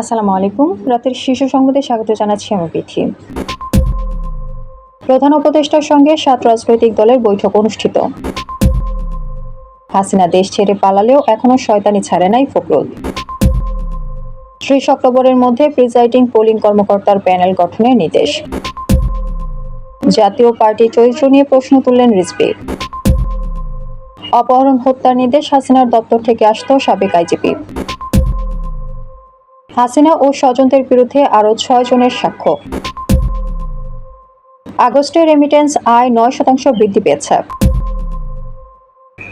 আসসালামু আলাইকুম। রাতের শীর্ষ সংবাদে স্বাগত জানাচ্ছি আমি বিথি। প্রধান উপদেষ্টার সঙ্গে সাত রাজনৈতিক দলের বৈঠক অনুষ্ঠিত। হাসিনা দেশ ছেড়ে পালালেও এখনও শয়তানি ছাড়ে নাই ফখরুল। ত্রিশ অক্টোবরের মধ্যে প্রিজাইডিং পোলিং কর্মকর্তার প্যানেল গঠনের নির্দেশ। জাতীয় পার্টি চরিত্র নিয়ে প্রশ্ন তুললেন রিজভি। অপহরণ হত্যার নির্দেশ হাসিনার দপ্তর থেকে আসত সাবেক আইজিপি। হাসিনা ও স্বজনদের বিরুদ্ধে আরও ছয় জনের সাক্ষ্য। আগস্টে রেমিটেন্স আয় নয় শতাংশ বৃদ্ধি পেয়েছে।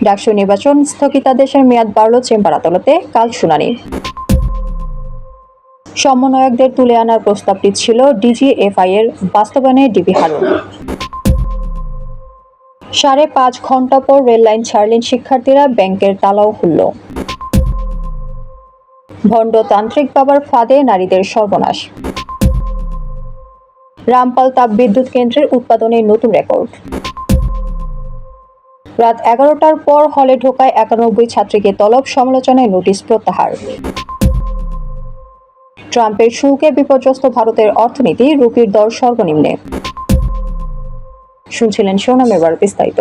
ডাকসু নির্বাচন স্থগিতাদেশের মেয়াদ বাড়ল চেম্বার আদালতে, কাল শুনানি। সমন্বয়কদের তুলে আনার প্রস্তাবটি ছিল ডিজিএফআই এর, বাস্তবায়নে ডিবি হারুন। সাড়ে পাঁচ ঘণ্টা পর রেল লাইন ছাড়লেন শিক্ষার্থীরা, ব্যাংকের তালাও খুলল। ভণ্ড তান্ত্রিক বাবার ফাঁদে নারীদের সর্বনাশ। রামপাল তাপ বিদ্যুৎ কেন্দ্রের উৎপাদনে নতুন রেকর্ড। রাত এগারোটার পর হলে ঢোকায় একানব্বই ছাত্রীকে তলব সমালোচনায় নোটিশ প্রত্যাহার। ট্রাম্পের শুল্কে বিপর্যস্ত ভারতের অর্থনীতি, রুপির দর সর্বনিম্নে। শুনছিলেন সোনাম এবার বিস্তারিত।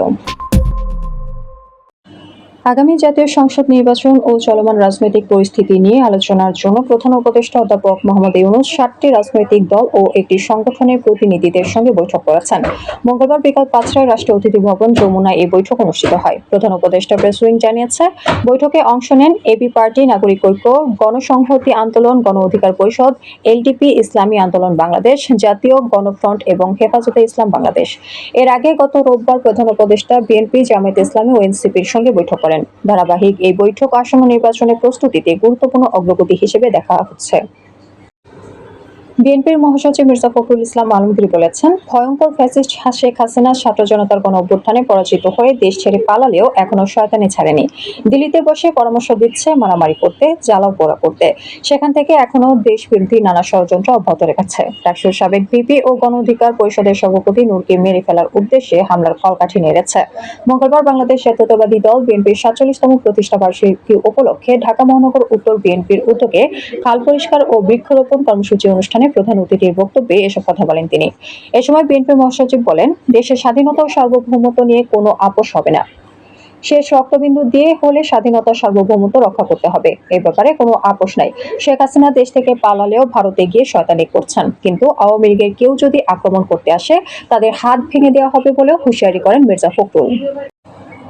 আগামী জাতীয় সংসদ নির্বাচন ও চলমান রাজনৈতিক পরিস্থিতি নিয়ে আলোচনার জন্য প্রধান উপদেষ্টা অধ্যাপক মোহাম্মদ ইউনুস সাতটি রাজনৈতিক দল ও একটি সংগঠনের প্রতিনিধিদের সঙ্গে বৈঠক করেছেন। মঙ্গলবার বিকাল পাঁচটায় রাষ্ট্রীয় অতিথি ভবন যমুনায় এই বৈঠক অনুষ্ঠিত হয়। প্রধান উপদেষ্টা প্রেস উইং জানিয়েছে, বৈঠকে অংশ নেন এবি পার্টি, নাগরিক ঐক্য, গণসংহতি আন্দোলন, গণ অধিকার পরিষদ, এলডিপি, ইসলামী আন্দোলন বাংলাদেশ, জাতীয় গণফ্রন্ট এবং হেফাজতে ইসলাম বাংলাদেশ। এর আগে গত রোববার প্রধান উপদেষ্টা বিএনপি জামায়াত ইসলামী ও এনসিপির সঙ্গে বৈঠক করেন। ধারাবাহিক এই বৈঠক আসন্ন নির্বাচনের প্রস্তুতিতে গুরুত্বপূর্ণ অগ্রগতি হিসেবে দেখা হচ্ছে। বিএনপির মহাসচিব মির্জা ফখরুল ইসলাম আলমগীর বলেছেন, ভয়ঙ্কর ফ্যাসিস্ট শেখ হাসিনা ছাত্র জনতার গণ অভ্যুত্থানে পরাজিত হয়ে দেশ ছেড়ে পালালেও এখনও শয়তানি ছাড়েনি। দিল্লিতে বসে পরামর্শ দিচ্ছে মারামারি করতে, জ্বালাও পোড়া করতে। সেখান থেকে এখনও দেশ বিরোধী নানা ষড়যন্ত্র অব্যাহত রেখেছে। ডাকসুর সাবেক ভিপি ও গণ অধিকার পরিষদের সভাপতি নূরকে মেরে ফেলার উদ্দেশ্যে হামলার কলকাঠি নেড়েছে। মঙ্গলবার বাংলাদেশ জাতীয়তাবাদী দল বিএনপির সাতচল্লিশতম প্রতিষ্ঠা বার্ষিকী উপলক্ষে ঢাকা মহানগর উত্তর বিএনপির উদ্যোগে খাল পরিষ্কার ও বৃক্ষরোপণ কর্মসূচি অনুষ্ঠানে প্রধান অতিথির বক্তব্যে এসব কথা বলেন তিনি। এ সময় বিএনপির মহাসচিব বলেন, দেশের স্বাধীনতা ও সার্বভৌমত্ব নিয়ে কোনো আপোষ হবে না। শেষ রক্তবিন্দু দিয়ে হলে স্বাধীনতা সার্বভৌমত্ব রক্ষা করতে হবে। এ ব্যাপারে কোনো আপোষ নাই। শেখ হাসিনা দেশ থেকে পালালেও ভারতে গিয়ে শয়তানি করছেন। কিন্তু আওয়ামী লীগের কেউ যদি আক্রমণ করতে আসে, তাদের হাত ভেঙে দেওয়া হবে বলেও হুঁশিয়ারি করেন মির্জা ফখরুল।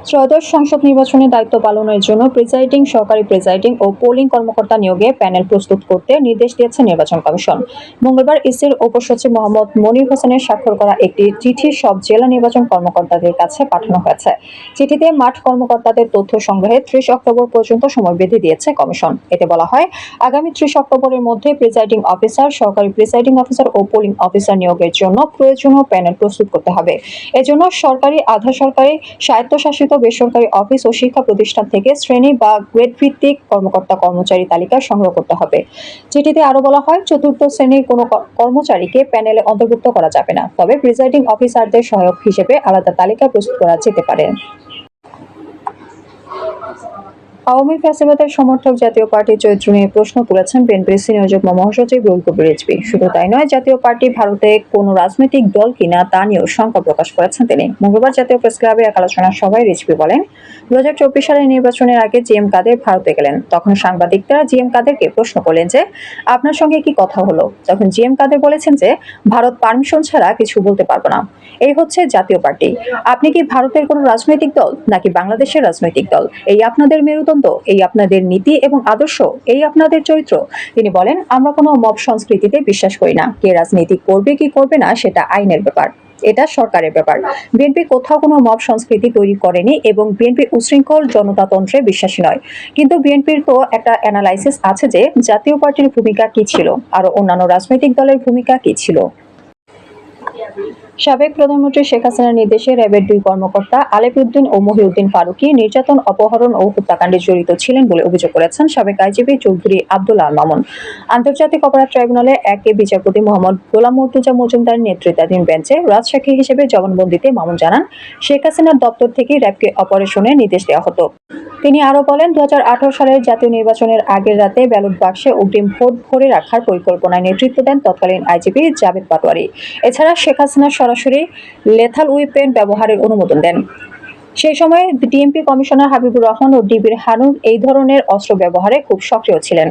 ত্রয়োদশ সংসদ নির্বাচনে দায়িত্ব পালনের জন্য প্রিজাইডিং, সহকারী প্রিজাইডিং ও পোলিং কর্মকর্তা নিয়োগে প্যানেল প্রস্তুত করতে নির্দেশ দিয়েছে নির্বাচন কমিশন। মঙ্গলবার ইসির উপসচিব মোহাম্মদ মনির হোসেনের স্বাক্ষর করা একটি চিঠি সব জেলা নির্বাচন কর্মকর্তাদের কাছে পাঠানো হয়েছে। চিঠিতে মাঠ কর্মকর্তাদের তথ্য সংগ্রহে ত্রিশ অক্টোবর পর্যন্ত সময় বেঁধে দিয়েছে কমিশন। এতে বলা হয়, আগামী ত্রিশ অক্টোবরের মধ্যে প্রিজাইডিং অফিসার, সহকারী প্রিজাইডিং অফিসার ও পোলিং অফিসার নিয়োগের জন্য প্রয়োজনীয় প্যানেল প্রস্তুত করতে হবে। এজন্য সরকারি, আধা সরকারি, স্বায়ত্তশাসিত বেসরকারি অফিস ও শিক্ষা প্রতিষ্ঠান থেকে শ্রেণি বা গ্রেড ভিত্তিক কর্মকর্তা কর্মচারী তালিকা সংগ্রহ করতে হবে। চিঠিতে আরও বলা হয়, চতুর্থ শ্রেণির কোনো কর্মচারীকে প্যানেলে অন্তর্ভুক্ত করা যাবে না, তবে প্রিজাইডিং অফিসারদের সহায়ক হিসেবে আলাদা তালিকা প্রস্তুত করা যেতে পারে। আওয়ামী ফ্যাসিবাদের সমর্থক জাতীয় পার্টির চরিত্র নিয়ে প্রশ্ন তুলেছেন বিএনপির সিনিয়র যুগ্ম মহাসচিব রুল কবির রিজভী। শুধু তাই নয়, জাতীয় পার্টি ভারতে কোনো রাজনৈতিক দল কিনা তা নিয়েও শঙ্কা প্রকাশ করেছেন তিনি। মঙ্গলবার জাতীয় প্রেস ক্লাবে এক আলোচনা সভায় রিজভী বলেন দু হাজার চব্বিশ সালের নির্বাচনের আগে জি এম কাদের ভারতে গেলেন? তখন সাংবাদিকরা জি এম কাদেরকে প্রশ্ন করলেন যে, আপনার সঙ্গে কি কথা হলো? তখন জি এম কাদের বলেছেন যে, ভারত পারমিশন ছাড়া কিছু বলতে পারব না। এই হচ্ছে জাতীয় পার্টি। আপনি কি ভারতের কোনো রাজনৈতিক দল নাকি বাংলাদেশের রাজনৈতিক দল? এই আপনাদের মেরুদণ্ড এই আপনাদের নীতি এবং আদর্শ, এই আপনাদের চরিত্র। তিনি বলেন, আমরা কোনো মব সংস্কৃতিতে বিশ্বাস করি না। কে রাজনীতি করবে, কি করবে না, সেটা আইনের ব্যাপার। এটা সরকারের ব্যাপার। বিএনপি কোথাও কোনো মব সংস্কৃতি তৈরি করেনি এবং বিএনপি উশৃঙ্খল জনতাতন্ত্রে বিশ্বাসী নয়। কিন্তু বিএনপির তো একটা অ্যানালাইসিস আছে যে, জাতীয় পার্টির ভূমিকা কি ছিল? আর অন্যান্য রাজনৈতিক দলের ভূমিকা কি ছিল? সাবেক প্রধানমন্ত্রী শেখ হাসিনার নির্দেশে র্যাবের দুই কর্মকর্তা আলেপুদ্দিন ও মহিউদ্দিন ফারুকি নির্যাতন, অপহরণ ও হত্যাকাণ্ডে জড়িত ছিলেন বলে অভিযোগ করেছেন সাবেক আইজিপি চৌধুরী আব্দুল আল মামুন। আন্তর্জাতিক অপরাধ ট্রাইব্যুনালে একে বিচারপতি মোহাম্মদ গোলাম মর্তুজা মজুমদার নেতৃত্বাধীন বেঞ্চে রাজসাক্ষী হিসেবে জবানবন্দিতে মামুন জানান, শেখ হাসিনার দপ্তর থেকে র্যাবকে অপারেশনের নির্দেশ দেওয়া হতো। তিনি আরও বলেন দু হাজার আঠেরো সালের জাতীয় নির্বাচনের আগের রাতে ব্যালট বাক্সে অগ্রিম ভোট ভরে রাখার পরিকল্পনায় নেতৃত্ব দেন তৎকালীন আইজিপি জাভেদ পাটোয়ারি। এছাড়া শেখ হাসিনা সরাসরি লেথাল উইপেন ব্যবহারের অনুমোদন দেন। সেই সময় ডিএমপি কমিশনার হাবিবুর রহমান ও ডিবির হানুন এই ধরনের অস্ত্র ব্যবহারে খুব সক্রিয় ছিলেন।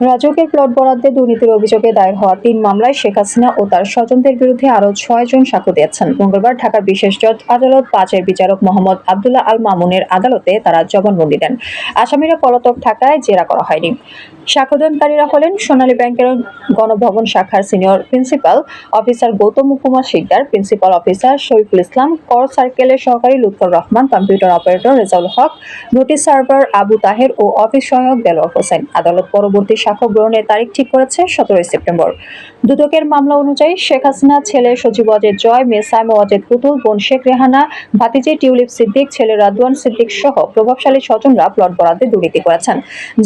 রাজকের প্লট বরাদ্দে দুর্নীতির অভিযোগে দায়ের হওয়া তিন মামলায় শেখ হাসিনা ও তার স্বজনদের বিরুদ্ধে আরও ছয় জন সাক্ষ্য দিয়েছেন। মঙ্গলবার ঢাকার বিশেষ জজ আদালত পাঁচের বিচারক মোহাম্মদ আবদুল্লাহ আল মামুনের আদালতে তারা জবানবন্দি দেন। আসামিরা পলাতক থাকায় জেরা করা হয়নি। সাক্ষ্যদানকারীরা হলেন সোনালী ব্যাংকের গণভবন শাখার senior principal officer Goutam Kumar Shikder, principal officer Shariful Islam, কর সার্কেলের সহকারী Lutfar Rahman, computer operator Rezaul Haque, notice server Abu Taher ও অফিস সহায়ক দেলোয়ার হোসেন। আদালত পরবর্তী সাক্ষ্য গ্রহণের তারিখ ঠিক করেছে সতেরোই সেপ্টেম্বর। দুদকের মামলা অনুযায়ী শেখ হাসিনা, ছেলে সজীব অজেদ জয়, মেয়ে সাইমা অজেদ পুতুল, বোন শেখ রেহানা, ভাতিজি টিউলিপ সিদ্দিক, ছেলে রাদওয়ান সিদ্দিক সহ প্রভাবশালী স্বজনরা প্লট বরাদ্দে দুর্নীতি করেছেন।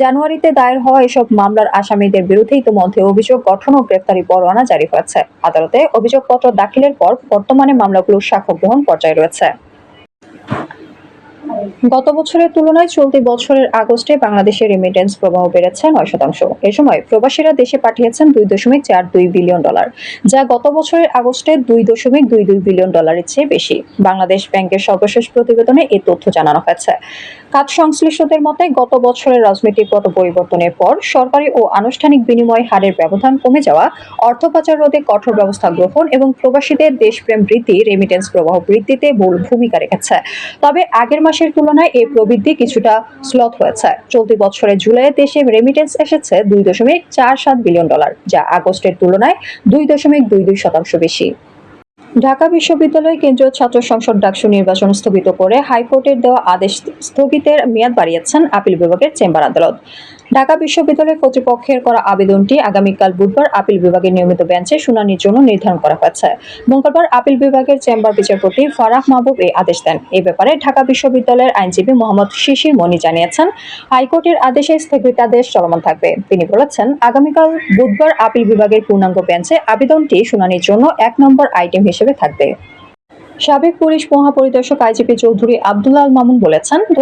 জানুয়ারিতে দায়ের হওয়া এসব মামলার আসামিদের বিরুদ্ধে ইতিমধ্যে অভিযোগ গঠন ও গ্রেফতারি পরোয়ানা জারি হয়েছে। আদালতে অভিযোগপত্র দাখিলের পর বর্তমানে মামলাগুলোর সাক্ষ্য গ্রহণ পর্যায়ে রয়েছে। গত বছরের তুলনায় চলতি বছরের আগস্টে বাংলাদেশের রেমিটেন্স প্রবাহ বেড়েছে নয় শতাংশ। এ সময় প্রবাসীরা দেশে পাঠিয়েছেন দুই দশমিক চার দুই বিলিয়ন ডলার যা গত বছরের আগস্টে দুই দশমিক দুই দুই বিলিয়ন ডলারের চেয়ে বেশি। বাংলাদেশ ব্যাংকের সর্বশেষ প্রতিবেদনে এই তথ্য জানানো হয়েছে। কাজ সংশ্লিষ্টদের মতে, গত বছরের রাজনৈতিক পট পরিবর্তনের পর সরকারি ও আনুষ্ঠানিক বিনিময় হারের ব্যবধান কমে যাওয়া, অর্থ পাচার রোধে কঠোর ব্যবস্থা গ্রহণ এবং প্রবাসীদের দেশপ্রেম বৃদ্ধি রেমিটেন্স প্রবাহ বৃদ্ধিতে মূল ভূমিকা রেখেছে। তবে আগের মাসের তুলনায় এই প্রবৃদ্ধি কিছুটা স্লথ হয়েছে। চলতি বছরে জুলাইয়ে দেশে রেমিটেন্স এসেছে দুই দশমিক চার সাত বিলিয়ন ডলার যা আগস্টের তুলনায় দুই দশমিক দুই দুই শতাংশ বেশি। ঢাকা বিশ্ববিদ্যালয় কেন্দ্রীয় ছাত্র সংসদ ডাকসু নির্বাচন স্থগিত করে হাইকোর্টের দেওয়া আদেশ স্থগিতের মেয়াদ বাড়িয়েছেন আপিল বিভাগের চেম্বার আদালত। ঢাকা বিশ্ববিদ্যালয় কর্তৃপক্ষের করা আবেদনটি আগামীকাল বুধবার আপিল বিভাগের নিয়মিত বেঞ্চে শুনানির জন্য নির্ধারণ করা হয়েছে। মঙ্গলবার আপিল বিভাগের চেম্বার বিচারপতি ফারাহ মাহবুব এই আদেশ দেন। এ ব্যাপারে ঢাকা বিশ্ববিদ্যালয়ের আইনজীবী মোহাম্মদ শিশির মনি জানিয়েছেন, হাইকোর্টের আদেশে স্থগিতাদেশ চলমান থাকবে। তিনি বলেছেন, আগামীকাল বুধবার আপিল বিভাগের পূর্ণাঙ্গ বেঞ্চে আবেদনটি শুনানির জন্য এক নম্বর আইটেম হিসেবে থাকবে সাবেক পুলিশ মহাপরিদর্শক আইজিপি চৌধুরী আল মামুন বলেছেন দু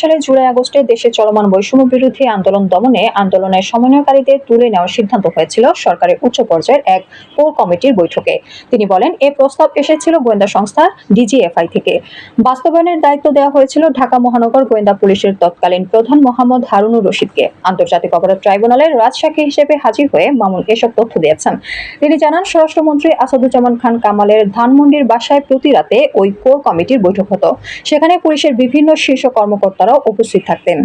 সালে জুলাই আগস্টে দেশে চলমান বৈষম্য বিরোধী আন্দোলন দমনে আন্দোলনের সমন্বয়কারীদের তুলে নেওয়ার সিদ্ধান্ত হয়েছিল সরকারের উচ্চ পর্যায়ের এক কোর কমিটির বৈঠকে। তিনি বলেন, এ প্রস্তাব এসেছিল গোয়েন্দা সংস্থা ডিজিএফআই থেকে। বাস্তবায়নের দায়িত্ব দেওয়া হয়েছিল ঢাকা মহানগর গোয়েন্দা পুলিশের তৎকালীন প্রধান মোহাম্মদ হারুনুর রশিদকে। আন্তর্জাতিক অপরাধ ট্রাইব্যুনালের রাজসাক্ষী হিসেবে হাজির হয়ে মামুন এসব তথ্য দিয়েছেন। তিনি জানান, স্বরাষ্ট্রমন্ত্রী আসাদুজ্জামান খান কামালের ধানমন্ডির বাসায় প্রতি রাতে ওই কোর কমিটির বৈঠক হতো। সেখানে পুলিশের বিভিন্ন শীর্ষ কর্মকর্তারাও উপস্থিত থাকতেন।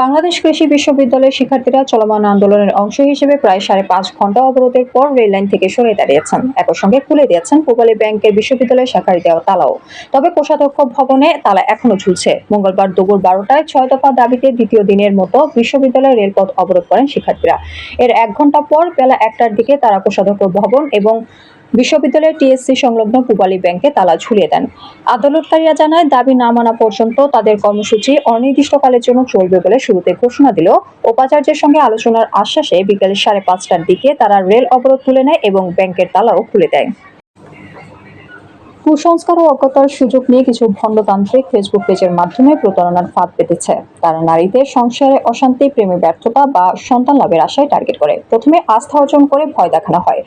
বাংলাদেশ কৃষি বিশ্ববিদ্যালয়ের শিক্ষার্থীরা চলমান আন্দোলনের অংশ হিসেবে প্রায় সাড়ে পাঁচ ঘণ্টা অবরোধের পর রেল লাইন থেকে সরে দাঁড়িয়েছেন। একই সঙ্গে খুলে দিয়েছেন পূবালী ব্যাংকের বিশ্ববিদ্যালয় শাখায় দেওয়া তালাও। তবে কোষাধ্যক্ষ ভবনে তালা এখনও ঝুলছে। মঙ্গলবার দুপুর বারোটায় ছয় দফা দাবিতে দ্বিতীয় দিনের মতো বিশ্ববিদ্যালয়ের রেলপথ অবরোধ করেন শিক্ষার্থীরা। এর এক ঘণ্টা পর বেলা একটার দিকে তারা কোষাধ্যক্ষ ভবন এবং বিশ্ববিদ্যালয়ের টিএসসি সংলগ্ন পূবালী ব্যাংকে তালা ঝুলিয়ে দেন। আদালতকারীরা জানায়, দাবি না মানা পর্যন্ত তাদের কর্মসূচি অনির্দিষ্টকালের জন্য চলবে বলে শুরুতে ঘোষণা দিল। উপাচার্যের সঙ্গে আলোচনার আশ্বাসে বিকেল সাড়ে পাঁচটার দিকে তারা রেল অবরোধ তুলে নেয় এবং ব্যাংকের তালাও খুলে দেয়। কুসংস্কার ও অজ্ঞতার সুযোগ নিয়ে কিছু ভণ্ডতান্ত্রিক ফেসবুক পেজের মাধ্যমে প্রতারণার ফাঁদ পেতেছে। তারা নারীদের সংসারে অশান্তি, প্রেমে ব্যর্থতা বা সন্তান লাভের আশায় টার্গেট করে। প্রথমে আস্থা অর্জন করে ভয় দেখানো হয়।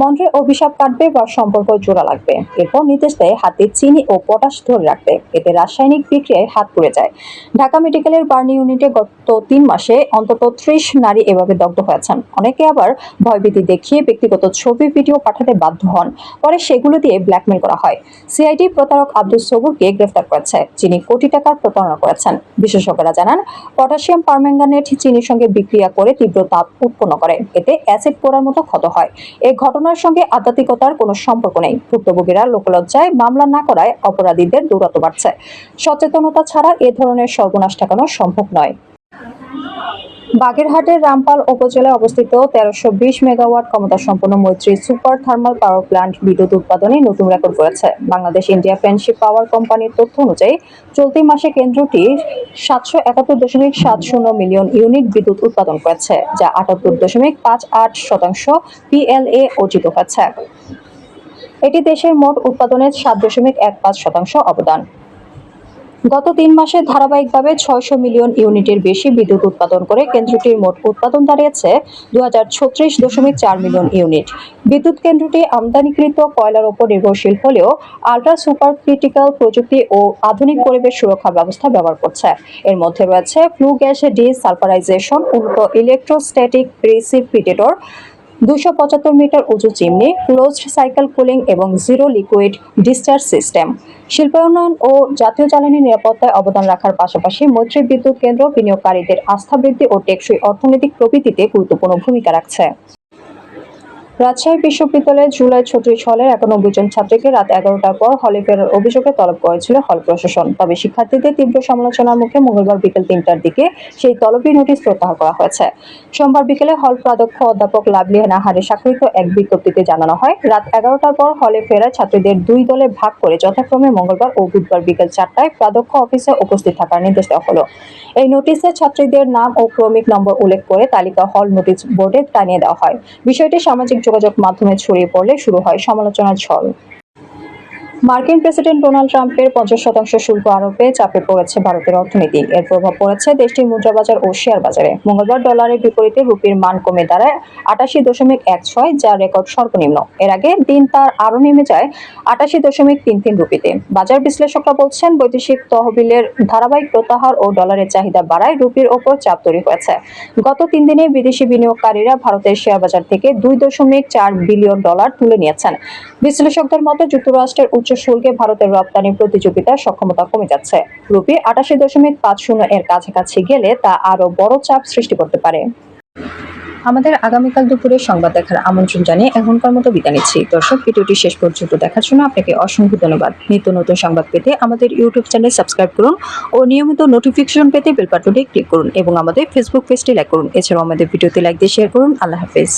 মন্ত্রে অভিশাপ কাটবে বা সম্পর্ক জোড়া লাগবে। এরপর নির্দেশ দেয় হাতে চিনি ও পটাশ ধরে রাখতে। এতে রাসায়নিক বিক্রিয়ায় হাত পুড়ে যায়। ঢাকা মেডিকেলের বার্নি ইউনিটে গত তিন মাসে অন্তত ত্রিশ নারী এভাবে দগ্ধ হয়েছেন। অনেকে আবার ভয়ভীতি দেখিয়ে ব্যক্তিগত ছবি, ভিডিও পাঠাতে বাধ্য হন। পরে সেগুলো দিয়ে ব্ল্যাকমেল করা হয়। সিআইডি প্রতারক আব্দুল সবুরকে গ্রেফতার করেছে, যিনি কোটি টাকার প্রতারণা করেছেন। বিশেষজ্ঞরা জানান, পটাশিয়াম পারম্যাঙ্গানেট চিনির সঙ্গে বিক্রিয়া করে তীব্র তাপ উৎপন্ন করে। এতে অ্যাসিড পোড়ার মতো ক্ষত হয়। এই ঘটনার সঙ্গে আধ্যাত্মিকতার কোনো সম্পর্ক নেই। ভুক্তভোগীরা লোকলজ্জায় মামলা না করায় অপরাধীদের দৌরাত্ম বাড়ছে। সচেতনতা ছাড়া এ ধরনের সর্বনাশ ঠেকানো সম্ভব নয়। বাগেরহাটের রামপাল উপজেলায় অবস্থিত তেরোশো বিশ মেগাওয়াট ক্ষমতা সম্পন্ন মৈত্রী সুপার থার্মাল পাওয়ার প্ল্যান্ট বিদ্যুৎ উৎপাদনে নতুন রেকর্ড করেছে। বাংলাদেশ ইন্ডিয়া ফ্রেন্ডশিপ পাওয়ার কোম্পানির তথ্য অনুযায়ী, চলতি মাসে কেন্দ্রটি সাতশো একাত্তর দশমিক সাত শূন্য মিলিয়ন ইউনিট বিদ্যুৎ উৎপাদন করেছে, যা আটাত্তর দশমিক পাঁচ আট শতাংশ পিএলএ অর্জিত হয়েছে। এটি দেশের মোট উৎপাদনের সাত দশমিক এক পাঁচ শতাংশ অবদান। গত তিন মাসে ধারাবাহিকভাবে ছয়শো মিলিয়ন ইউনিটের বেশি বিদ্যুৎ উৎপাদন করে কেন্দ্রটির মোট উৎপাদন দাঁড়িয়েছে দু হাজার ছত্রিশ দশমিক চার মিলিয়ন ইউনিট। বিদ্যুৎ কেন্দ্রটি আমদানিকৃত কয়লার উপর নির্ভরশীল হলেও আল্ট্রা সুপার ক্রিটিক্যাল প্রযুক্তি ও আধুনিক পরিবেশ সুরক্ষা ব্যবস্থা ব্যবহার করছে। এর মধ্যে রয়েছে ফ্লু গ্যাস ডিসালফারাইজেশন, উন্নত ইলেকট্রোস্ট্যাটিক প্রিসিপিটেটর দুশো পঁচাত্তর মিটার উঁচু চিমনি, ক্লোজড সাইকেল কুলিং এবং জিরো লিকুইড ডিসচার্জ সিস্টেম। শিল্প উন্নয়ন ও জাতীয় জ্বালানি নিরাপত্তায় অবদান রাখার পাশাপাশি মৈত্রী বিদ্যুৎ কেন্দ্র বিনিয়োগকারীদের আস্থা বৃদ্ধি ও টেকসই অর্থনৈতিক প্রবৃদ্ধিতে গুরুত্বপূর্ণ ভূমিকা রাখছে। রাজশাহী বিশ্ববিদ্যালয়ে জুলাই ছত্রিশ হলের একানব্বই জন ছাত্রীকে রাত এগারোটার পর হলে ফেরার অভিযোগে তলব করেছিল হল প্রশাসন। তবে শিক্ষার্থীদের তীব্র সমালোচনার মুখে মঙ্গলবার বিকেল তিনটার দিকে সেই তলবি নোটিশ প্রত্যাহার করা হয়েছে। সোমবার বিকেলে হল প্রাধ্যক্ষ অধ্যাপক লাভলি নাহারে স্বাক্ষরিত এক বিজ্ঞপ্তিতে জানানো হয়, রাত এগারোটার পর হলে ফেরা ছাত্রীদের দুই দলে ভাগ করে যথাক্রমে মঙ্গলবার ও বুধবার বিকেল চারটায় প্রাধ্যক্ষ অফিসে উপস্থিত থাকার নির্দেশ দেওয়া হলো। এই নোটিশে ছাত্রীদের নাম ও ক্রমিক নম্বর উল্লেখ করে তালিকা হল নোটিশ বোর্ডে টানিয়ে দেওয়া হয়। বিষয়টি সামাজিক যোগাযোগ মাধ্যমে ছড়িয়ে পড়লে শুরু হয় সমালোচনার ঝড়। মার্কিন প্রেসিডেন্ট ডোনাল্ড ট্রাম্পের পঞ্চাশ শতাংশ শুল্ক আরোপে চাপে পড়েছে ভারতের অর্থনীতি। এর প্রভাব পড়েছে দেশটির মুদ্রাবাজার ও শেয়ার বাজারে। মঙ্গলবার ডলারের বিপরীতে রুপির মান কমে দাঁড়ায় আটাশি দশমিক এক ছয়, যা রেকর্ড সর্বনিম্ন। এর আগে দিন তার আরও নেমে যায় আটাশি দশমিক তিন তিন রুপিতে। বাজার বিশ্লেষকরা বলছেন, বৈদেশিক তহবিলের ধারাবাহিক প্রত্যাহার ও ডলারের চাহিদা বাড়ায় রুপির ওপর চাপ তৈরি হয়েছে। গত তিন দিনে বিদেশি বিনিয়োগকারীরা ভারতের শেয়ার বাজার থেকে দুই দশমিক চার বিলিয়ন ডলার তুলে নিয়েছেন। বিশ্লেষকদের মতে, যুক্তরাষ্ট্রের উচ্চ শুল্কে ভারতের রপ্তানি প্রতিযোগিতার সক্ষমতা কমে যাচ্ছে। রুপি আটাশি দশমিক পাঁচ শূন্য এর কাছাকাছি গেলে তা আরও বড় চাপ সৃষ্টি করতে পারে। আমাদের আগামীকাল দুপুরে সংবাদ দেখার আমন্ত্রণ জানিয়ে এখনকার মতো বিদায় নিচ্ছি। দর্শক, ভিডিওটি শেষ পর্যন্ত দেখার জন্য আপনাকে অসংখ্য ধন্যবাদ। নিত্য নতুন সংবাদ পেতে আমাদের ইউটিউব চ্যানেল সাবস্ক্রাইব করুন ও নিয়মিত নোটিফিকেশন পেতে বেল ক্লিক করুন এবং আমাদের ফেসবুক পেজটি লাইক করুন। এছাড়াও আমাদের ভিডিওতে লাইক দিয়ে শেয়ার করুন। আল্লাহ হাফেজ।